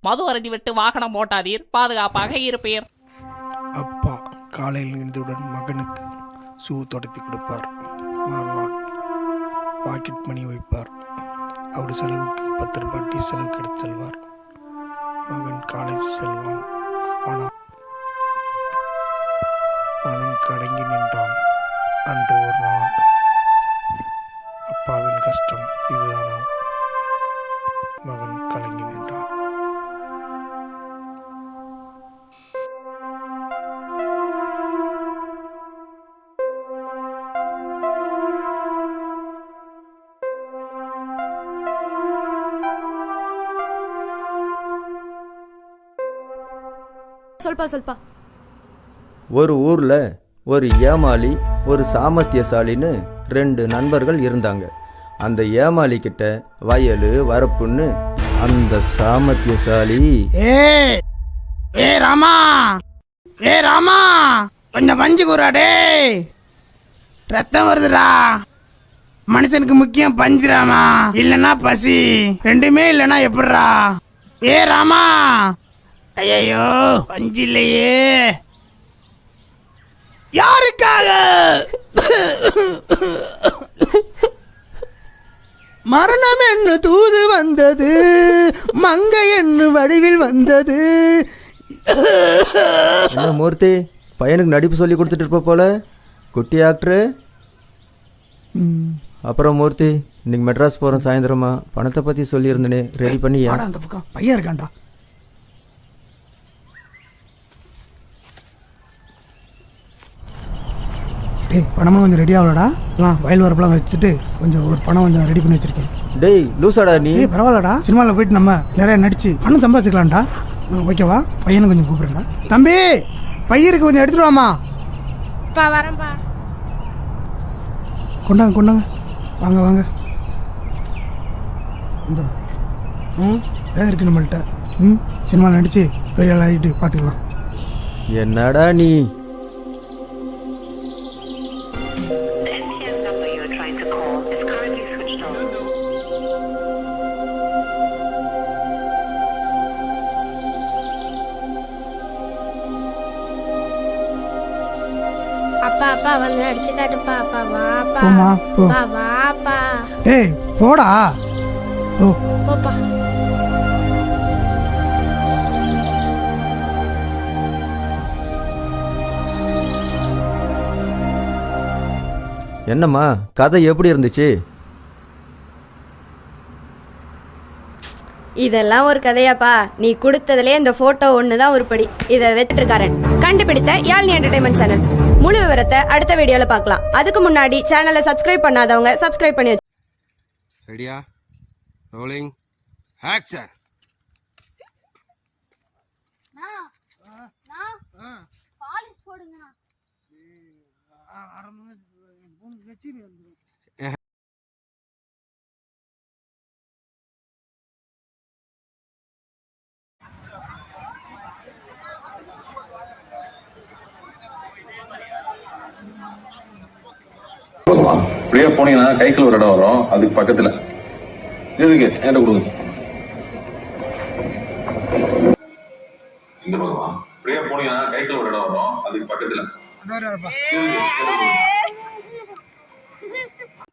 மது அருந்திவிட்டு வாகனம் ஓட்டாதீர். பாதுகாப்பாக இருப்பீர். அப்பா காலையில் எழுந்தவுடன் மகனுக்கு சூ தொடத்தி கொடுப்பார். மறுநாள் பாக்கெட் மணி வைப்பார். அவர் செலவுக்கு பத்து ரூபாய் டீ செலவுக்கு எடுத்து செல்வார். சொல்பா சொல்பா ஒரு ஊர்ல ஒரு ஏமாளி ஒரு சாமர்த்தியசாலின்னு ரெண்டு நண்பர்கள் இருந்தாங்க. அந்த ஏமாளி கிட்ட வயலு வரப்புன்னு அந்த சாமர்த்தியசாலி. ஏ ஏ ராமா ஏ ராமா கொஞ்சம் பஞ்சு கூறா ரத்தம் வருதுடா. மனுஷனுக்கு முக்கியம் பஞ்சு ராமா. இல்லைன்னா பசி. ரெண்டுமே இல்லைன்னா எப்படிடா? ஏ ராமா ஐயோ பஞ்சு இல்லையே யாருக்காக? மரணம் என்ன தூது வந்தது? மங்கை என்ன வடிவில் வந்தது? என்ன மூர்த்தி பையனுக்கு நடிப்பு சொல்லி கொடுத்துட்டு இருப்ப போல? குட்டி ஆக்டரு அப்புறம் மூர்த்தி இன்னைக்கு மெட்ராஸ் போகிறோம் சாயந்தரமா. பணத்தை பற்றி சொல்லியிருந்தனே. ரெடி பண்ணியா? வாடா அந்த பக்கம். பையன் இருக்கான்டா. டேய் பணமாக கொஞ்சம் ரெடி ஆகலடா. எல்லாம் வயல் வரப்பெல்லாம் வச்சுட்டு கொஞ்சம் ஒரு பணம் கொஞ்சம் ரெடி பண்ணி வச்சிருக்கேன். டேய் லூசாடா நீ. ஏய் பரவாயில்லடா. சினிமாவில் போயிட்டு நம்ம நிறைய நடிச்சு பணம் சம்பாதிச்சுக்கலாம்டா. ஓகேவா பையனை கொஞ்சம் கூப்பிடுறேன்டா. தம்பி பையருக்கு கொஞ்சம் எடுத்துட்டு வாமா அப்பா வரேன்ப்பா கொண்டாங்க கொண்டாங்க. வாங்க வாங்க. இந்த. ம் தான் இருக்கு நம்மள்கிட்ட ம் சினிமாவில் நடிச்சு பெரிய ஆள் ஆகிட்டு பார்த்துக்கலாம். என்னடா நீ? அப்பா அப்பா வந்து அடிச்சு காட்டுப்பா. அப்பா வாப்பா. போம்மா, போ. அப்பா வாப்பா. டேய் போடா. ஓ. போப்பா. என்னம்மா கதை எப்படி இருந்துச்சு? இதெல்லாம் ஒரு கதையாப்பா. நீ கொடுத்ததுலே இந்த போட்டோ ஒன்று தான் உருப்படி. இதை வெற்றிருக்காரன் கண்டுபிடித்த யாழ்னி என்டர்டைன்மெண்ட் சேனல் முழு விவரத்தை அடுத்த வீடியோல பார்க்கலாம். அதுக்கு முன்னாடி சேனலை சப்ஸ்கிரைப் பண்ணாதவங்க சப்ஸ்கிரைப் பண்ணி வச்சு ரெடியா ரோலிங் ஆக்ஷன் போதுமா இப்படியே போனீங்கன்னா கைக்குள்ள ஒரு இடம் வரும். அதுக்கு பக்கத்துல. எதுக்கு? என்கிட்ட கொடுங்க. இந்த பக்கமா இப்படியே போனீங்கன்னா கைக்குள்ள ஒரு இடம் வரும். அதுக்கு பக்கத்துல.